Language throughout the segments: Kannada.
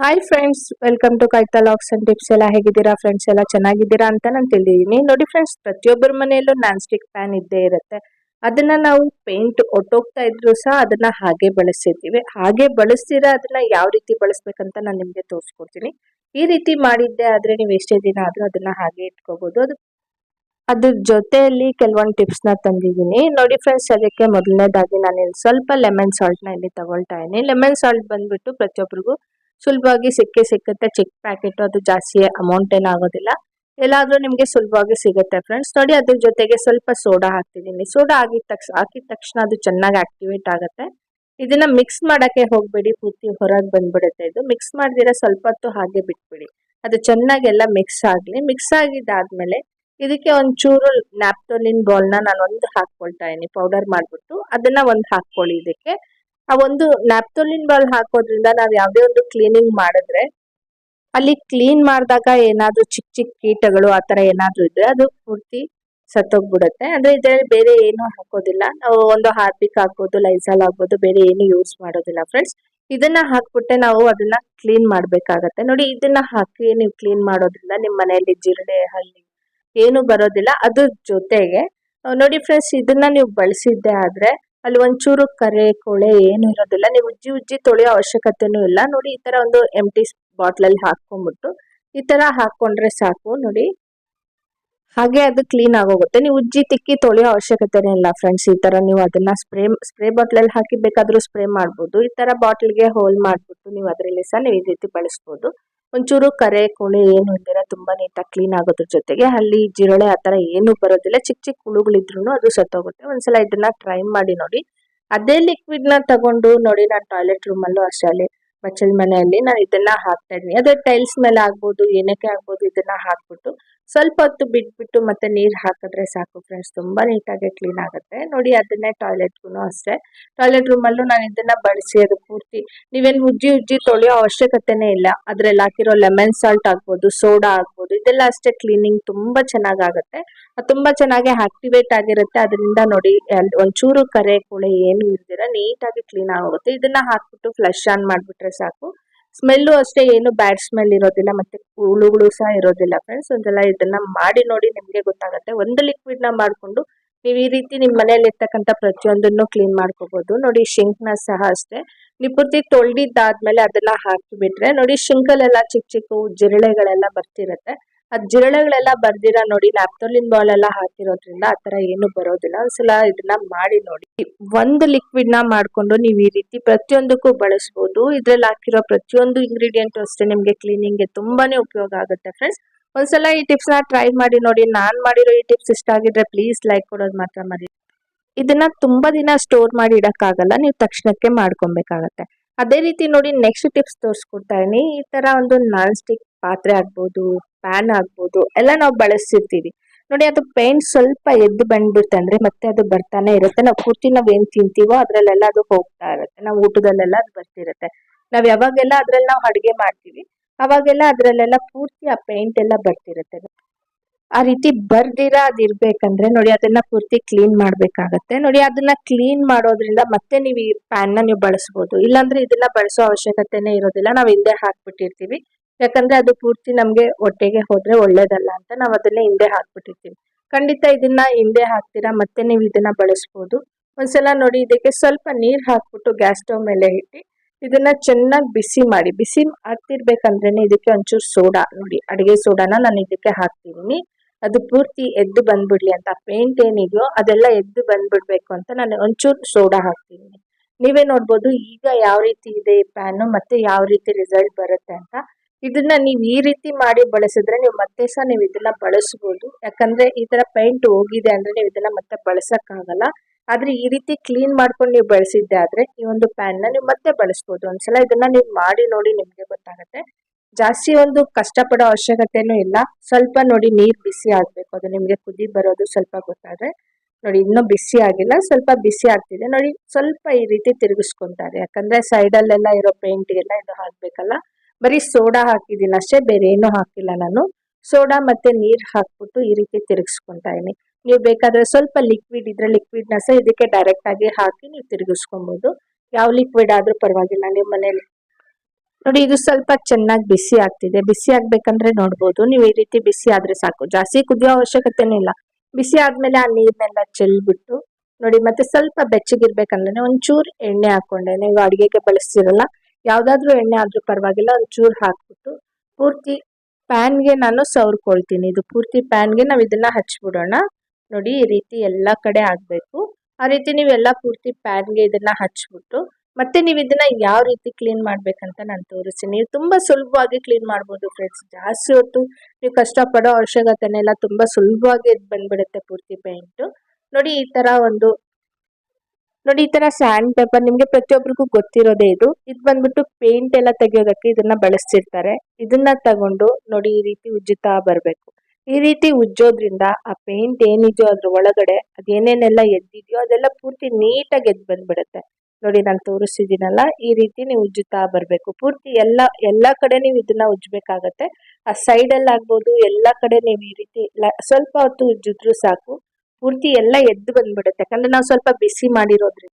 ಹಾಯ್ ಫ್ರೆಂಡ್ಸ್ ವೆಲ್ಕಮ್ ಟು ಕೈತಾ ಲಾಕ್ಸ್ ಅಂಡ್ ಟಿಪ್ಸ್ ಎಲ್ಲ ಹೇಗಿದ್ದೀರಾ ಫ್ರೆಂಡ್ಸ್ ಎಲ್ಲ ಚೆನ್ನಾಗಿದ್ದೀರಾ ಅಂತ ನಾನು ತಿಳಿದಿದ್ದೀನಿ. ನೋಡಿ ಫ್ರೆಂಡ್ಸ್ ಪ್ರತಿಯೊಬ್ಬರ ಮನೆಯಲ್ಲೂ ನಾನ್ ಸ್ಟಿಕ್ ಪ್ಯಾನ್ ಇದ್ದೇ ಇರುತ್ತೆ. ಅದನ್ನ ನಾವು ಪೇಂಟ್ ಒಟ್ಟೋಗ್ತಾ ಇದ್ರು ಸಹ ಅದನ್ನ ಹಾಗೆ ಬಳಸಿದ್ದೀವಿ ಹಾಗೆ ಬಳಸ್ತೀರಾ ಅದನ್ನ ಯಾವ ರೀತಿ ಬಳಸ್ಬೇಕಂತ ನಾನು ನಿಮಗೆ ತೋರಿಸ್ಕೊಡ್ತೀನಿ. ಈ ರೀತಿ ಮಾಡಿದ್ದೆ ಆದ್ರೆ ನೀವು ಎಷ್ಟೇ ದಿನ ಆದ್ರೂ ಅದನ್ನ ಹಾಗೆ ಇಟ್ಕೋಬಹುದು ಅದು ಅದ್ರ ಜೊತೆಯಲ್ಲಿ ಕೆಲವೊಂದು ಟಿಪ್ಸ್ನ ತಂದಿದ್ದೀನಿ. ನೋಡಿ ಫ್ರೆಂಡ್ಸ್ ಅದಕ್ಕೆ ಮೊದಲನೇದಾಗಿ ನಾನು ಇಲ್ಲಿ ಸ್ವಲ್ಪ ಲೆಮನ್ ಸಾಲ್ಟ್ನ ಇಲ್ಲಿ ತಗೊಳ್ತಾ ಇದ್ದೀನಿ. ಲೆಮನ್ ಸಾಲ್ಟ್ ಬಂದ್ಬಿಟ್ಟು ಪ್ರತಿಯೊಬ್ಬರಿಗೂ ಸುಲಭವಾಗಿ ಸಿಕ್ಕೇ ಸಿಕ್ಕುತ್ತೆ. ಚಿಕ್ಕ ಪ್ಯಾಕೆಟ್ ಅದು ಜಾಸ್ತಿ ಅಮೌಂಟ್ ಏನಾಗೋದಿಲ್ಲ ಎಲ್ಲಾದ್ರೂ ನಿಮಗೆ ಸುಲಭವಾಗಿ ಸಿಗುತ್ತೆ ಫ್ರೆಂಡ್ಸ್ ನೋಡಿ, ಅದ್ರ ಜೊತೆಗೆ ಸ್ವಲ್ಪ ಸೋಡಾ ಹಾಕ್ತಿದ್ದೀನಿ. ಸೋಡಾ ಆಗಿದ ತಕ್ಷಣ ಹಾಕಿದ ತಕ್ಷಣ ಅದು ಚೆನ್ನಾಗಿ ಆಕ್ಟಿವೇಟ್ ಆಗುತ್ತೆ. ಇದನ್ನ ಮಿಕ್ಸ್ ಮಾಡೋಕ್ಕೆ ಹೋಗಬೇಡಿ. ಪೂರ್ತಿ ಹೊರಗೆ ಬಂದ್ಬಿಡುತ್ತೆ ಇದು. ಮಿಕ್ಸ್ ಮಾಡಿದಿರ ಸ್ವಲ್ಪ ಹೊತ್ತು ಹಾಗೆ ಬಿಟ್ಬಿಡಿ. ಅದು ಚೆನ್ನಾಗೆಲ್ಲ ಮಿಕ್ಸ್ ಆಗಲಿ. ಮಿಕ್ಸ್ ಆಗಿದ್ದಾದ್ಮೇಲೆ ಇದಕ್ಕೆ ಒಂಚೂರು ನ್ಯಾಪ್ಟೋಲಿನ್ ಬಾಲ್ನ ನಾನು ಒಂದು ಹಾಕ್ಕೊಳ್ತಾ ಇದ್ದೀನಿ ಪೌಡರ್ ಮಾಡಿಬಿಟ್ಟು ಅದನ್ನ ಒಂದು ಹಾಕ್ಕೊಳ್ಳಿ ಇದಕ್ಕೆ. ಆ ಒಂದು ನ್ಯಾಪ್ತೋಲಿನ್ ಬಾಲ್ ಹಾಕೋದ್ರಿಂದ ನಾವು ಯಾವುದೇ ಒಂದು ಕ್ಲೀನಿಂಗ್ ಮಾಡಿದ್ರೆ, ಅಲ್ಲಿ ಕ್ಲೀನ್ ಮಾಡಿದಾಗ ಏನಾದ್ರೂ ಚಿಕ್ಕ ಚಿಕ್ಕ ಕೀಟಗಳು ಆ ತರ ಏನಾದ್ರೂ ಇದ್ರೆ ಅದು ಪೂರ್ತಿ ಸತ್ತೋಗ್ಬಿಡುತ್ತೆ. ಅಂದ್ರೆ ಇದರಲ್ಲಿ ಬೇರೆ ಏನು ಹಾಕೋದಿಲ್ಲ. ನಾವು ಒಂದು ಹಾರ್ಪಿಕ್ ಹಾಕ್ಬೋದು ಲೈಸಾಲ್ ಹಾಕ್ಬೋದು ಬೇರೆ ಏನು ಯೂಸ್ ಮಾಡೋದಿಲ್ಲ ಫ್ರೆಂಡ್ಸ್ ಇದನ್ನ ಹಾಕ್ಬಿಟ್ಟೆ ನಾವು ಅದನ್ನ ಕ್ಲೀನ್ ಮಾಡ್ಬೇಕಾಗತ್ತೆ. ನೋಡಿ, ಇದನ್ನ ಹಾಕಿ ನೀವು ಕ್ಲೀನ್ ಮಾಡೋದ್ರಿಂದ ನಿಮ್ಮ ಮನೆಯಲ್ಲಿ ಜಿರಳೆ ಹಲ್ಲಿ ಏನು ಬರೋದಿಲ್ಲ. ಅದ್ರ ಜೊತೆಗೆ, ನೋಡಿ ಫ್ರೆಂಡ್ಸ್ ಇದನ್ನ ನೀವು ಬಳಸಿದ್ದೆ ಆದ್ರೆ ಅಲ್ಲಿ ಒಂಚೂರು ಕರೆ, ಕೊಳೆ ಏನು ಇರೋದಿಲ್ಲ. ನೀವು ಉಜ್ಜಿ ಉಜ್ಜಿ ತೊಳೆಯೋ ಅವಶ್ಯಕತೆನೂ ಇಲ್ಲ. ನೋಡಿ, ಈ ತರ ಒಂದು ಎಂಟಿ ಬಾಟ್ಲಲ್ಲಿ ಹಾಕೊಂಡ್ಬಿಟ್ಟು ಈ ತರ ಹಾಕೊಂಡ್ರೆ ಸಾಕು. ನೋಡಿ, ಹಾಗೆ ಅದು ಕ್ಲೀನ್ ಆಗೋಗುತ್ತೆ. ನೀವು ಉಜ್ಜಿ, ತಿಕ್ಕಿ ತೊಳೆಯೋ ಅವಶ್ಯಕತೆನೇ ಇಲ್ಲ ಫ್ರೆಂಡ್ಸ್ ಈ ತರ ನೀವು ಅದನ್ನ ಸ್ಪ್ರೇ ಸ್ಪ್ರೇ ಬಾಟ್ಲಲ್ಲಿ ಹಾಕಿ ಬೇಕಾದ್ರೂ ಸ್ಪ್ರೇ ಮಾಡ್ಬೋದು. ಈ ತರ ಬಾಟ್ಲ್ಗೆ ಹೋಲ್ ಮಾಡ್ಬಿಟ್ಟು ನೀವು ಅದರಲ್ಲಿ ಸಹ ನೀವು ಈ ರೀತಿ ಬಳಸ್ಬೋದು. ಒಂಚೂರು ಕರೆ ಕೊಳೆ ಏನು ಇಲ್ದಿರ ತುಂಬಾ ನೀಟಾಗಿ ಕ್ಲೀನ್ ಆಗೋದ್ರ ಜೊತೆಗೆ ಅಲ್ಲಿ ಜಿರಳೆ ಆ ಥರ ಏನು ಬರೋದಿಲ್ಲ. ಚಿಕ್ಕ ಚಿಕ್ಕ ಹುಳುಗಳಿದ್ರು ಅದು ಸತ್ತೋಗುತ್ತೆ. ಒಂದ್ಸಲ ಇದನ್ನ ಟ್ರೈ ಮಾಡಿ ನೋಡಿ. ಅದೇ ಲಿಕ್ವಿಡ್ನ ತಗೊಂಡು ನೋಡಿ ನಾನು ಟಾಯ್ಲೆಟ್ ರೂಮ್ ಅಲ್ಲೂ ಅಷ್ಟೇ, ಅಲ್ಲಿ ಮನೆಯಲ್ಲಿ ನಾನು ಇದನ್ನ ಹಾಕ್ತಾ ಇದ್ದೀನಿ. ಅದೇ ಟೈಲ್ಸ್ ಮೇಲೆ ಆಗ್ಬೋದು, ಏನಕ್ಕೆ ಆಗ್ಬೋದು ಇದನ್ನ ಹಾಕ್ಬಿಟ್ಟು ಸ್ವಲ್ಪ ಹೊತ್ತು ಬಿಟ್ಬಿಟ್ಟು ಮತ್ತೆ ನೀರು ಹಾಕಿದ್ರೆ ಸಾಕು ಫ್ರೆಂಡ್ಸ್ ತುಂಬಾ ನೀಟಾಗಿ ಕ್ಲೀನ್ ಆಗುತ್ತೆ. ನೋಡಿ, ಅದನ್ನೇ ಟಾಯ್ಲೆಟ್ಗೂ ಅಷ್ಟೇ. ಟಾಯ್ಲೆಟ್ ರೂಮಲ್ಲೂ ನಾನು ಇದನ್ನ ಬಳಸಿ ಅದು ಪೂರ್ತಿ. ನೀವೇನು ಉಜ್ಜಿ ಉಜ್ಜಿ ತೊಳೆಯೋ ಅವಶ್ಯಕತೆನೇ ಇಲ್ಲ. ಅದ್ರಲ್ಲಿ ಹಾಕಿರೋ ಲೆಮನ್ ಸಾಲ್ಟ್ ಆಗ್ಬೋದು ಸೋಡಾ ಆಗ್ಬೋದು, ಇದೆಲ್ಲ ಅಷ್ಟೇ ಕ್ಲೀನಿಂಗ್ ತುಂಬಾ ಚೆನ್ನಾಗಾಗುತ್ತೆ. ಅದು ತುಂಬಾ ಚೆನ್ನಾಗಿ ಆಕ್ಟಿವೇಟ್ ಆಗಿರುತ್ತೆ. ಅದರಿಂದ ನೋಡಿ ಒಂಚೂರು ಕರೆ, ಕೊಳೆ ಏನು ಇಲ್ದಿರ ನೀಟಾಗಿ ಕ್ಲೀನ್ ಆಗೋಗುತ್ತೆ. ಇದನ್ನ ಹಾಕ್ಬಿಟ್ಟು ಫ್ಲಶ್ ಆನ್ ಮಾಡ್ಬಿಟ್ರೆ ಸಾಕು. ಸ್ಮೆಲ್ಲು ಅಷ್ಟೇ ಏನು ಬ್ಯಾಡ್ ಸ್ಮೆಲ್ ಇರೋದಿಲ್ಲ, ಮತ್ತೆ ಹುಳುಗಳು ಸಹ ಇರೋದಿಲ್ಲ ಫ್ರೆಂಡ್ಸ್ ಒಂದೆಲ್ಲ ಇದನ್ನ ಮಾಡಿ ನೋಡಿ ನಿಮ್ಗೆ ಗೊತ್ತಾಗುತ್ತೆ. ಒಂದು ಲಿಕ್ವಿಡ್ನ ಮಾಡ್ಕೊಂಡು ನೀವು ಈ ರೀತಿ ನಿಮ್ಮ ಮನೆಯಲ್ಲಿ ಇರ್ತಕ್ಕಂಥ ಪ್ರತಿಯೊಂದನ್ನು ಕ್ಲೀನ್ ಮಾಡ್ಕೋಬಹುದು ನೋಡಿ ಶಿಂಕ್ನ ಸಹ ಅಷ್ಟೇ. ನೀವು ಪೂರ್ತಿ ತೊಳ್ದಿದ್ದಾದ್ಮೇಲೆ ಅದನ್ನ ಹಾಕಿ ಬಿಟ್ರೆ ನೋಡಿ ಶಿಂಕಲ್ಲೆಲ್ಲ ಚಿಕ್ಕ ಚಿಕ್ಕ ಜಿರಳೆಗಳೆಲ್ಲ ಬರ್ತಿರತ್ತೆ. ಅದ್ ಜಿರಳೆಗಳೆಲ್ಲ ಬರ್ದಿರ ನೋಡಿ ಲ್ಯಾಪ್ಟೋಲಿನ್ ಬಾಲ್ ಎಲ್ಲ ಹಾಕಿರೋದ್ರಿಂದ ಆ ತರ ಏನು ಬರೋದಿಲ್ಲ. ಒಂದ್ಸಲ ಇದನ್ನ ಮಾಡಿ ನೋಡಿ. ಒಂದು ಲಿಕ್ವಿಡ್ನ ಮಾಡ್ಕೊಂಡು ನೀವು ಈ ರೀತಿ ಪ್ರತಿಯೊಂದಕ್ಕೂ ಬಳಸ್ಬೋದು. ಇದ್ರಲ್ಲಿ ಹಾಕಿರೋ ಪ್ರತಿಯೊಂದು ಇಂಗ್ರೀಡಿಯೆಂಟ್ ಅಷ್ಟೇ ನಿಮ್ಗೆ ಕ್ಲೀನಿಂಗ್ಗೆ ತುಂಬಾನೇ ಉಪಯೋಗ ಆಗುತ್ತೆ ಫ್ರೆಂಡ್ಸ್ ಒಂದ್ಸಲ ಈ ಟಿಪ್ಸ್ನ ಟ್ರೈ ಮಾಡಿ ನೋಡಿ. ನಾನ್ ಮಾಡಿರೋ ಈ ಟಿಪ್ಸ್ ಇಷ್ಟ ಆಗಿದ್ರೆ ಪ್ಲೀಸ್ ಲೈಕ್ ಕೊಡೋದು ಮಾತ್ರ ಮರಿ. ಇದನ್ನ ತುಂಬಾ ದಿನ ಸ್ಟೋರ್ ಮಾಡಿ ಇಡಕ್ಕಾಗಲ್ಲ. ನೀವು ತಕ್ಷಣಕ್ಕೆ ಮಾಡ್ಕೊಬೇಕಾಗತ್ತೆ. ಅದೇ ರೀತಿ ನೋಡಿ ನೆಕ್ಸ್ಟ್ ಟಿಪ್ಸ್ ತೋರಿಸ್ಕೊಡ್ತಾ ಇದೀನಿ ಈ ತರ ಒಂದು ನಾನ್ ಸ್ಟಿಕ್ ಪಾತ್ರೆ ಆಗ್ಬೋದು ಪ್ಯಾನ್ ಆಗ್ಬೋದು, ಎಲ್ಲ ನಾವು ಬಳಸ್ತಿರ್ತೀವಿ. ನೋಡಿ, ಅದು ಪೇಂಟ್ ಸ್ವಲ್ಪ ಎದ್ದು ಬಂದ್ಬಿಡುತ್ತೆ ಅಂದ್ರೆ ಮತ್ತೆ ಅದು ಬರ್ತಾನೆ ಇರುತ್ತೆ. ನಾವು ಪೂರ್ತಿ ನಾವ್ ಏನ್ ತಿಂತೀವೋ ಅದ್ರಲ್ಲೆಲ್ಲ ಅದು ಹೋಗ್ತಾ ಇರುತ್ತೆ. ನಾವು ಊಟದಲ್ಲೆಲ್ಲ ಅದು ಬರ್ತಿರುತ್ತೆ. ನಾವ್ ಯಾವಾಗೆಲ್ಲ ಅದ್ರಲ್ಲಿ ನಾವು ಅಡುಗೆ ಮಾಡ್ತೀವಿ, ಅವಾಗೆಲ್ಲ ಅದ್ರಲ್ಲೆಲ್ಲ ಪೂರ್ತಿ ಆ ಪೇಂಟ್ ಎಲ್ಲ ಬರ್ತಿರುತ್ತೆ. ಆ ರೀತಿ ಬರ್ದಿರ ಅದಿರ್ಬೇಕಂದ್ರೆ ನೋಡಿ, ಅದನ್ನ ಪೂರ್ತಿ ಕ್ಲೀನ್ ಮಾಡ್ಬೇಕಾಗತ್ತೆ. ನೋಡಿ, ಅದನ್ನ ಕ್ಲೀನ್ ಮಾಡೋದ್ರಿಂದ ಮತ್ತೆ ನೀವು ಈ ಪ್ಯಾನ್ನ ನೀವು ಬಳಸಬಹುದು ಇಲ್ಲಾಂದ್ರೆ ಇದನ್ನ ಬಳಸೋ ಅವಶ್ಯಕತೆನೇ ಇರೋದಿಲ್ಲ. ನಾವು ಹಿಂದೆ ಹಾಕ್ಬಿಟ್ಟಿರ್ತೀವಿ. ಯಾಕಂದ್ರೆ ಅದು ಪೂರ್ತಿ ನಮ್ಗೆ ಹೊಟ್ಟೆಗೆ ಹೋದ್ರೆ ಒಳ್ಳೇದಲ್ಲ ಅಂತ ನಾವು ಅದನ್ನ ಹಿಂದೆ ಹಾಕ್ಬಿಟ್ಟಿರ್ತೀವಿ. ಖಂಡಿತ ಇದನ್ನ ಹಿಂದೆ ಹಾಕ್ತೀರಾ? ಮತ್ತೆ ನೀವು ಇದನ್ನ ಬಳಸ್ಬೋದು. ಒಂದ್ಸಲ ನೋಡಿ, ಇದಕ್ಕೆ ಸ್ವಲ್ಪ ನೀರ್ ಹಾಕ್ಬಿಟ್ಟು ಗ್ಯಾಸ್ ಸ್ಟವ್ ಮೇಲೆ ಇಟ್ಟು ಇದನ್ನ ಚೆನ್ನಾಗಿ ಬಿಸಿ ಮಾಡಿ. ಬಿಸಿ ಹಾಕ್ತಿರ್ಬೇಕಂದ್ರೇನೆ ಇದಕ್ಕೆ ಒಂಚೂರು ಸೋಡಾ ನೋಡಿ, ಅಡಿಗೆ ಸೋಡಾನ ನಾನು ಇದಕ್ಕೆ ಹಾಕ್ತಿದ್ದೀನಿ ಅದು ಪೂರ್ತಿ ಎದ್ದು ಬಂದ್ಬಿಡ್ಲಿ ಅಂತ. ಪೇಂಟ್ ಏನಿದೆಯೋ ಅದೆಲ್ಲ ಎದ್ದು ಬಂದ್ಬಿಡ್ಬೇಕು ಅಂತ ನಾನು ಒಂಚೂರು ಸೋಡಾ ಹಾಕ್ತಿದ್ದೀನಿ ನೀವೇ ನೋಡ್ಬೋದು ಈಗ ಯಾವ ರೀತಿ ಇದೆ ಪ್ಯಾನು ಮತ್ತೆ ಯಾವ ರೀತಿ ರಿಸಲ್ಟ್ ಬರುತ್ತೆ ಅಂತ. ಇದನ್ನ ನೀವು ಈ ರೀತಿ ಮಾಡಿ ಬಳಸಿದ್ರೆ ನೀವು ಮತ್ತೆ ಸಹ ನೀವು ಇದನ್ನ ಬಳಸ್ಬೋದು. ಯಾಕಂದ್ರೆ ಈ ತರ ಪೇಂಟ್ ಹೋಗಿದೆ ಅಂದ್ರೆ ನೀವು ಇದನ್ನ ಮತ್ತೆ ಬಳಸಕ್ಕಾಗಲ್ಲ. ಆದ್ರೆ ಈ ರೀತಿ ಕ್ಲೀನ್ ಮಾಡ್ಕೊಂಡು ನೀವು ಬಳಸಿದ್ದೆ ಆದ್ರೆ ಈ ಒಂದು ಪ್ಯಾನ್ನ ನೀವು ಮತ್ತೆ ಬಳಸ್ಬೋದು. ಒಂದ್ಸಲ ಇದನ್ನ ನೀವು ಮಾಡಿ ನೋಡಿ ನಿಮ್ಗೆ ಗೊತ್ತಾಗುತ್ತೆ. ಜಾಸ್ತಿ ಒಂದು ಕಷ್ಟಪಡೋ ಅವಶ್ಯಕತೆನೂ ಇಲ್ಲ. ಸ್ವಲ್ಪ ನೋಡಿ ನೀರ್ ಬಿಸಿ ಆಗ್ಬೇಕು. ಅದು ನಿಮ್ಗೆ ಕುದಿ ಬರೋದು ಸ್ವಲ್ಪ ಗೊತ್ತಾದ್ರೆ. ನೋಡಿ ಇನ್ನೂ ಬಿಸಿ ಆಗಿಲ್ಲ. ಸ್ವಲ್ಪ ಬಿಸಿ ಆಗ್ತಿದೆ. ನೋಡಿ ಸ್ವಲ್ಪ ಈ ರೀತಿ ತಿರುಗಿಸ್ಕೊಂತಾರೆ. ಯಾಕಂದ್ರೆ ಸೈಡ್ ಅಲ್ಲೆಲ್ಲ ಇರೋ ಪೇಂಟ್ ಎಲ್ಲ ಇದು ಹಾಕ್ಬೇಕಲ್ಲ. ಬರೀ ಸೋಡಾ ಹಾಕಿದ್ದೀನಿ, ಅಷ್ಟೇ ಬೇರೆ ಏನು ಹಾಕಿಲ್ಲ ನಾನು. ಸೋಡಾ ಮತ್ತೆ ನೀರು ಹಾಕ್ಬಿಟ್ಟು ಈ ರೀತಿ ತಿರುಗಿಸ್ಕೊಂತಾ ಇದೀನಿ ನೀವು ಬೇಕಾದ್ರೆ ಸ್ವಲ್ಪ ಲಿಕ್ವಿಡ್ ಇದ್ರೆ ಲಿಕ್ವಿಡ್ನ ಸಹ ಇದಕ್ಕೆ ಡೈರೆಕ್ಟ್ ಆಗಿ ಹಾಕಿ ನೀವು ತಿರುಗಿಸ್ಕೊಬಹುದು ಯಾವ ಲಿಕ್ವಿಡ್ ಆದ್ರೂ ಪರವಾಗಿಲ್ಲ ನೀವು ಮನೇಲಿ. ನೋಡಿ, ಇದು ಸ್ವಲ್ಪ ಚೆನ್ನಾಗಿ ಬಿಸಿ ಆಗ್ತಿದೆ. ಬಿಸಿ ಆಗ್ಬೇಕಂದ್ರೆ ನೋಡ್ಬೋದು. ನೀವು ಈ ರೀತಿ ಬಿಸಿ ಆದ್ರೆ ಸಾಕು. ಜಾಸ್ತಿ ಕುದಿಯೋ ಅವಶ್ಯಕತೆನೇ ಇಲ್ಲ. ಬಿಸಿ ಆದ್ಮೇಲೆ ಆ ನೀರ್ನೆಲ್ಲ ಚೆಲ್ಬಿಟ್ಟು ನೋಡಿ, ಮತ್ತೆ ಸ್ವಲ್ಪ ಬೆಚ್ಚಗಿರ್ಬೇಕಂದ್ರೆ ಒಂಚೂರು ಎಣ್ಣೆ ಹಾಕೊಂಡೆ. ನೀವು ಅಡಿಗೆಗೆ ಬಳಸ್ತಿರಲ್ಲ ಯಾವ್ದಾದ್ರು ಎಣ್ಣೆ ಆದ್ರೂ ಪರವಾಗಿಲ್ಲ ಒಂಚೂರು ಹಾಕ್ಬಿಟ್ಟು ಪೂರ್ತಿ ಪ್ಯಾನ್ಗೆ ನಾನು ಸವರ್ಕೊಳ್ತೀನಿ. ಇದು ಪೂರ್ತಿ ಪ್ಯಾನ್ಗೆ ನಾವು ಇದನ್ನ ಹಚ್ಬಿಡೋಣ. ನೋಡಿ, ಈ ರೀತಿ ಎಲ್ಲ ಕಡೆ ಆಗಬೇಕು. ಆ ರೀತಿ ನೀವೆಲ್ಲ ಪೂರ್ತಿ ಪ್ಯಾನ್ಗೆ ಇದನ್ನ ಹಚ್ಬಿಟ್ಟು, ಮತ್ತೆ ನೀವು ಇದನ್ನ ಯಾವ ರೀತಿ ಕ್ಲೀನ್ ಮಾಡ್ಬೇಕಂತ ನಾನು ತೋರಿಸ್ತೀನಿ. ನೀವು ತುಂಬಾ ಸುಲಭವಾಗಿ ಕ್ಲೀನ್ ಮಾಡ್ಬೋದು ಫ್ರೆಂಡ್ಸ್. ಜಾಸ್ತಿ ಹೊತ್ತು ನೀವು ಕಷ್ಟಪಡೋ ಅವಶ್ಯಕತೆನೇ ಇಲ್ಲ. ತುಂಬಾ ಸುಲಭವಾಗಿ ಇದು ಬಂದ್ಬಿಡುತ್ತೆ ಪೂರ್ತಿ ಪೇಂಟ್ ನೋಡಿ, ಈ ತರ ಒಂದು ನೋಡಿ, ಈ ತರ ಸ್ಯಾಂಡ್ ಪೇಪರ್ ನಿಮ್ಗೆ ಪ್ರತಿಯೊಬ್ಬರಿಗೂ ಗೊತ್ತಿರೋದೇ ಇದು. ಇದು ಬಂದ್ಬಿಟ್ಟು ಪೇಂಟ್ ಎಲ್ಲ ತೆಗೆಯೋದಕ್ಕೆ ಇದನ್ನ ಬಳಸ್ತಿರ್ತಾರೆ. ಇದನ್ನ ತಗೊಂಡು ನೋಡಿ, ಈ ರೀತಿ ಉಜ್ಜುತ್ತಾ ಬರ್ಬೇಕು. ಈ ರೀತಿ ಉಜ್ಜೋದ್ರಿಂದ ಆ ಪೇಂಟ್ ಏನಿದೆಯೋ ಅದ್ರ ಒಳಗಡೆ ಅದೇನೇನೆಲ್ಲ ಎದ್ದಿದೆಯೋ ಅದೆಲ್ಲ ಪೂರ್ತಿ ನೀಟಾಗಿ ಎದ್ದು ಬಂದ್ಬಿಡುತ್ತೆ. ನೋಡಿ, ನಾನು ತೋರಿಸಿದ್ದೀನಲ್ಲ ಈ ರೀತಿ ನೀವು ಉಜ್ಜುತ್ತಾ ಬರಬೇಕು. ಪೂರ್ತಿ ಎಲ್ಲ ಎಲ್ಲ ಕಡೆ ನೀವು ಇದನ್ನ ಉಜ್ಜಬೇಕಾಗತ್ತೆ. ಆ ಸೈಡಲ್ಲಿ ಆಗ್ಬೋದು ಎಲ್ಲ ಕಡೆ ನೀವು ಈ ರೀತಿ ಸ್ವಲ್ಪ ಹೊತ್ತು ಉಜ್ಜಿದ್ರು ಸಾಕು. ಪೂರ್ತಿ ಎಲ್ಲ ಎದ್ದು ಬಂದ್ಬಿಡುತ್ತೆ. ಯಾಕಂದ್ರೆ ನಾವು ಸ್ವಲ್ಪ ಬಿಸಿ ಮಾಡಿರೋದ್ರಿಂದ.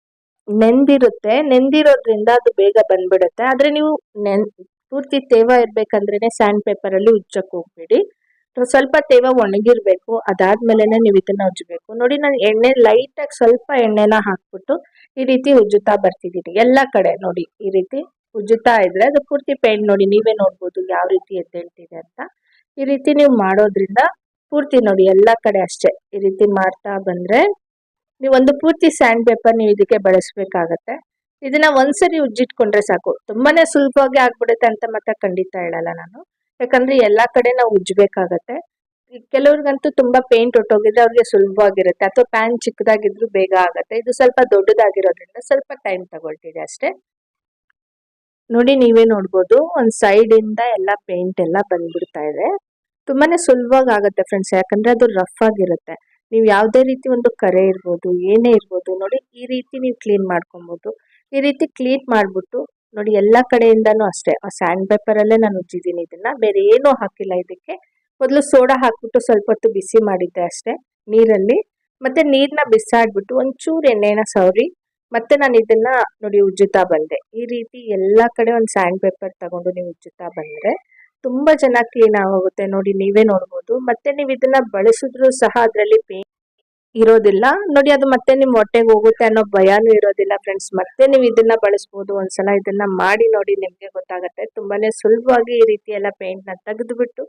ನೆಂದಿರುತ್ತೆ. ನೆಂದಿರೋದ್ರಿಂದ ಅದು ಬೇಗ ಬಂದ್ಬಿಡುತ್ತೆ. ಆದ್ರೆ ನೀವು ನೆನ್, ಪೂರ್ತಿ ತೇವ ಇರ್ಬೇಕಂದ್ರೇನೆ ಸ್ಯಾಂಡ್ ಪೇಪರಲ್ಲಿ ಅಲ್ಲಿ ಉಜ್ಜಕ್ ಹೋಗ್ಬೇಡಿ. ಸ್ವಲ್ಪ ತೇವ ಒಣಗಿರ್ಬೇಕು. ಅದಾದ್ಮೇಲೆ ನೀವು ಇದನ್ನ ಉಜ್ಜಬೇಕು. ನೋಡಿ, ನಾನು ಎಣ್ಣೆ ಲೈಟಾಗಿ ಸ್ವಲ್ಪ ಎಣ್ಣೆನ ಹಾಕ್ಬಿಟ್ಟು ಈ ರೀತಿ ಉಜ್ಜುತ್ತಾ ಬರ್ತಿದ್ದೀನಿ. ಎಲ್ಲ ಕಡೆ ನೋಡಿ, ಈ ರೀತಿ ಉಜ್ಜುತ್ತಾ ಇದ್ರೆ ಅದು ಪೂರ್ತಿ ಪೇಂಟ್ ನೋಡಿ, ನೀವೇ ನೋಡ್ಬೋದು ಯಾವ ರೀತಿ ಎದ್ದೇಳ್ತಿದೆ ಅಂತ. ಈ ರೀತಿ ನೀವು ಮಾಡೋದ್ರಿಂದ ಪೂರ್ತಿ ನೋಡಿ ಎಲ್ಲ ಕಡೆ ಅಷ್ಟೇ. ಈ ರೀತಿ ಮಾಡ್ತಾ ಬಂದ್ರೆ ನೀವು ಒಂದು ಪೂರ್ತಿ ಸ್ಯಾಂಡ್ ಪೇಪರ್ ನೀವು ಇದಕ್ಕೆ ಬಳಸಬೇಕಾಗತ್ತೆ. ಇದನ್ನ ಒಂದ್ಸರಿ ಉಜ್ಜಿಟ್ಕೊಂಡ್ರೆ ಸಾಕು. ತುಂಬಾನೇ ಸುಲಭವಾಗಿ ಆಗ್ಬಿಡುತ್ತೆ ಅಂತ ಮಾತ್ರ ಖಂಡಿತ ಹೇಳಲ್ಲ ನಾನು. ಯಾಕಂದ್ರೆ ಎಲ್ಲಾ ಕಡೆ ನಾವು ಉಜ್ಜಬೇಕಾಗತ್ತೆ. ಈ ಕೆಲವ್ರಿಗಂತೂ ತುಂಬಾ ಪೇಂಟ್ ಒಟ್ಟೋಗಿದ್ರೆ ಅವ್ರಿಗೆ ಸುಲಭವಾಗಿರುತ್ತೆ. ಅಥವಾ ಪ್ಯಾನ್ ಚಿಕ್ಕದಾಗಿದ್ರು ಬೇಗ ಆಗತ್ತೆ. ಇದು ಸ್ವಲ್ಪ ದೊಡ್ಡದಾಗಿರೋದ್ರಿಂದ ಸ್ವಲ್ಪ ಟೈಮ್ ತಗೊಳ್ತಿದೆ ಅಷ್ಟೇ. ನೋಡಿ ನೀವೇ ನೋಡ್ಬೋದು. ಒಂದ್ ಸೈಡ್ ಇಂದ ಎಲ್ಲಾ ಪೇಂಟ್ ಎಲ್ಲ ಬಂದ್ಬಿಡ್ತಾ ಇದೆ. ತುಂಬಾನೇ ಸುಲಭವಾಗಿ ಆಗುತ್ತೆ ಫ್ರೆಂಡ್ಸ್ ಯಾಕಂದ್ರೆ ಅದು ರಫ್ ಆಗಿರುತ್ತೆ. ನೀವು ಯಾವುದೇ ರೀತಿ ಒಂದು ಕರೆ ಇರ್ಬೋದು, ಏನೇ ಇರ್ಬೋದು, ನೋಡಿ ಈ ರೀತಿ ನೀವು ಕ್ಲೀನ್ ಮಾಡ್ಕೊಬೋದು. ಈ ರೀತಿ ಕ್ಲೀನ್ ಮಾಡ್ಬಿಟ್ಟು, ನೋಡಿ ಎಲ್ಲ ಕಡೆಯಿಂದನೂ ಅಷ್ಟೇ, ಆ ಸ್ಯಾಂಡ್ ಪೇಪರಲ್ಲೇ ನಾನು ಉಜ್ಜಿದ್ದೀನಿ ಇದನ್ನ, ಬೇರೆ ಏನೂ ಹಾಕಿಲ್ಲ ಇದಕ್ಕೆ. ಮೊದಲು ಸೋಡಾ ಹಾಕ್ಬಿಟ್ಟು ಸ್ವಲ್ಪ ಹೊತ್ತು ಬಿಸಿ ಮಾಡಿದ್ದೆ ಅಷ್ಟೇ, ನೀರಲ್ಲಿ. ಮತ್ತೆ ನೀರನ್ನ ಬಿಸಾಡ್ಬಿಟ್ಟು ಒಂಚೂರು ಎಣ್ಣೆನ ಸವರಿ, ಮತ್ತೆ ನಾನು ಇದನ್ನ, ನೋಡಿ ಉಜ್ಜುತ್ತಾ ಬಂದೆ. ಈ ರೀತಿ ಎಲ್ಲ ಕಡೆ ಒಂದು ಸ್ಯಾಂಡ್ ಪೇಪರ್ ತಗೊಂಡು ನೀವು ಉಜ್ಜುತ್ತಾ ಬಂದ್ರೆ ತುಂಬಾ ಚೆನ್ನಾಗಿ ಕ್ಲೀನ್ ಆಗೋಗುತ್ತೆ ನೋಡಿ, ನೀವೇ ನೋಡ್ಬೋದು. ಮತ್ತೆ ನೀವು ಇದನ್ನ ಬಳಸಿದ್ರು ಸಹ ಅದರಲ್ಲಿ ಪೇಂಟ್ ಇರೋದಿಲ್ಲ. ನೋಡಿ, ಅದು ಮತ್ತೆ ನಿಮ್ಮ ಹೊಟ್ಟೆಗೆ ಹೋಗುತ್ತೆ ಅನ್ನೋ ಭಯನೂ ಇರೋದಿಲ್ಲ ಫ್ರೆಂಡ್ಸ್ ಮತ್ತೆ ನೀವು ಇದನ್ನ ಬಳಸ್ಬೋದು, ಒಂದ್ಸಲ ಇದನ್ನ ಮಾಡಿ ನೋಡಿ ನಿಮ್ಗೆ ಗೊತ್ತಾಗುತ್ತೆ. ತುಂಬಾನೇ ಸುಲಭವಾಗಿ ಈ ರೀತಿ ಎಲ್ಲ ಪೇಂಟ್ನ ತೆಗೆದುಬಿಟ್ಟು,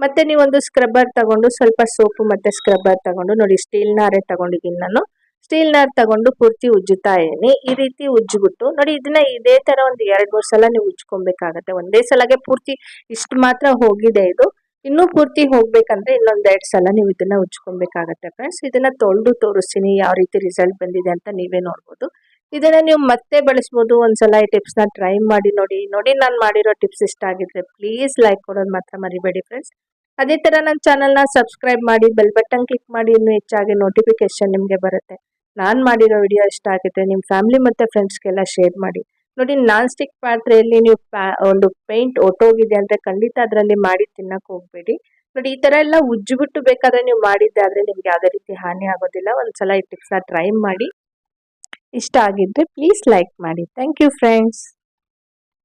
ಮತ್ತೆ ನೀವೊಂದು ಸ್ಕ್ರಬ್ಬರ್ ತಗೊಂಡು ಸ್ವಲ್ಪ ಸೋಪು ಮತ್ತೆ ಸ್ಕ್ರಬ್ಬರ್ ತಗೊಂಡು ನೋಡಿ ಸ್ಟೀಲ್ ನಾರೇ ತಗೊಂಡಿದ್ದೀನಿ ನಾನು. ಸ್ಟೀಲ್ ನಾರ್ ತಗೊಂಡು ಪೂರ್ತಿ ಉಜ್ಜುತ್ತಾ ಇದ್ದೀನಿ. ಈ ರೀತಿ ಉಜ್ಜಿಬಿಟ್ಟು ನೋಡಿ, ಇದನ್ನ ಇದೇ ತರ ಒಂದು ಎರಡ್, ಮೂರ್ ಸಲ ನೀವು ಉಜ್ಕೊಬೇಕಾಗತ್ತೆ ಒಂದೇ ಸಲಗೆ ಪೂರ್ತಿ ಇಷ್ಟು ಮಾತ್ರ ಹೋಗಿದೆ ಇದು. ಇನ್ನೂ ಪೂರ್ತಿ ಹೋಗ್ಬೇಕಂದ್ರೆ ಇನ್ನೊಂದ್ ಎರಡ್ ಸಲ ನೀವು ಇದನ್ನ ಉಜ್ಕೊಬೇಕಾಗತ್ತೆ ಫ್ರೆಂಡ್ಸ್ ಇದನ್ನ ತೊಳೆದು ತೋರಿಸ್ತೀನಿ ಯಾವ ರೀತಿ ರಿಸಲ್ಟ್ ಬಂದಿದೆ ಅಂತ ನೀವೇ ನೋಡ್ಬೋದು. ಇದನ್ನ ನೀವು ಮತ್ತೆ ಬಳಸ್ಬೋದು. ಒಂದ್ಸಲ ಈ ಟಿಪ್ಸ್ನ ಟ್ರೈ ಮಾಡಿ ನೋಡಿ. ನೋಡಿ ನಾನು ಮಾಡಿರೋ ಟಿಪ್ಸ್ ಇಷ್ಟ ಆಗಿದ್ರೆ ಪ್ಲೀಸ್ ಲೈಕ್ ಕೊಡೋದು ಮಾತ್ರ ಮರಿಬೇಡಿ ಫ್ರೆಂಡ್ಸ್ ಅದೇ ತರ ನನ್ನ ಚಾನಲ್ನ ಸಬ್ಸ್ಕ್ರೈಬ್ ಮಾಡಿ ಬೆಲ್ ಬಟನ್ ಕ್ಲಿಕ್ ಮಾಡಿ ಇನ್ನೂ ಹೆಚ್ಚಾಗಿ ನೋಟಿಫಿಕೇಶನ್ ನಿಮ್ಗೆ ಬರುತ್ತೆ. ನಾನ್ ಮಾಡಿರೋ ವಿಡಿಯೋ ಇಷ್ಟ ಆಗುತ್ತೆ. ನಿಮ್ಮ ಫ್ಯಾಮಿಲಿ ಮತ್ತು ಫ್ರೆಂಡ್ಸ್ಗೆಲ್ಲ ಶೇರ್ ಮಾಡಿ. ನೋಡಿ ನಾನ್ ಸ್ಟಿಕ್ ಪಾತ್ರೆಯಲ್ಲಿ ನೀವು ಪ್ಯಾ- ಒಂದು ಪೇಂಟ್ ಒಟ್ಟೋಗಿದೆ ಅಂದರೆ ಖಂಡಿತ ಅದರಲ್ಲಿ ಮಾಡಿ ತಿನ್ನಕ್ಕೆ ಹೋಗ್ಬೇಡಿ. ನೋಡಿ, ಈ ಥರ ಎಲ್ಲ ಉಜ್ಜಿಬಿಟ್ಟು ಬೇಕಾದರೆ ನೀವು ಮಾಡಿದ್ದೆ ಆದರೆ ನಿಮ್ಗೆ ಯಾವುದೇ ರೀತಿ ಹಾನಿ ಆಗೋದಿಲ್ಲ. ಒಂದ್ಸಲ ಈ ಟಿಪ್ಸ್ನ ಟ್ರೈ ಮಾಡಿ. ಇಷ್ಟ ಆಗಿದ್ದರೆ ಪ್ಲೀಸ್ ಲೈಕ್ ಮಾಡಿ. Thank you friends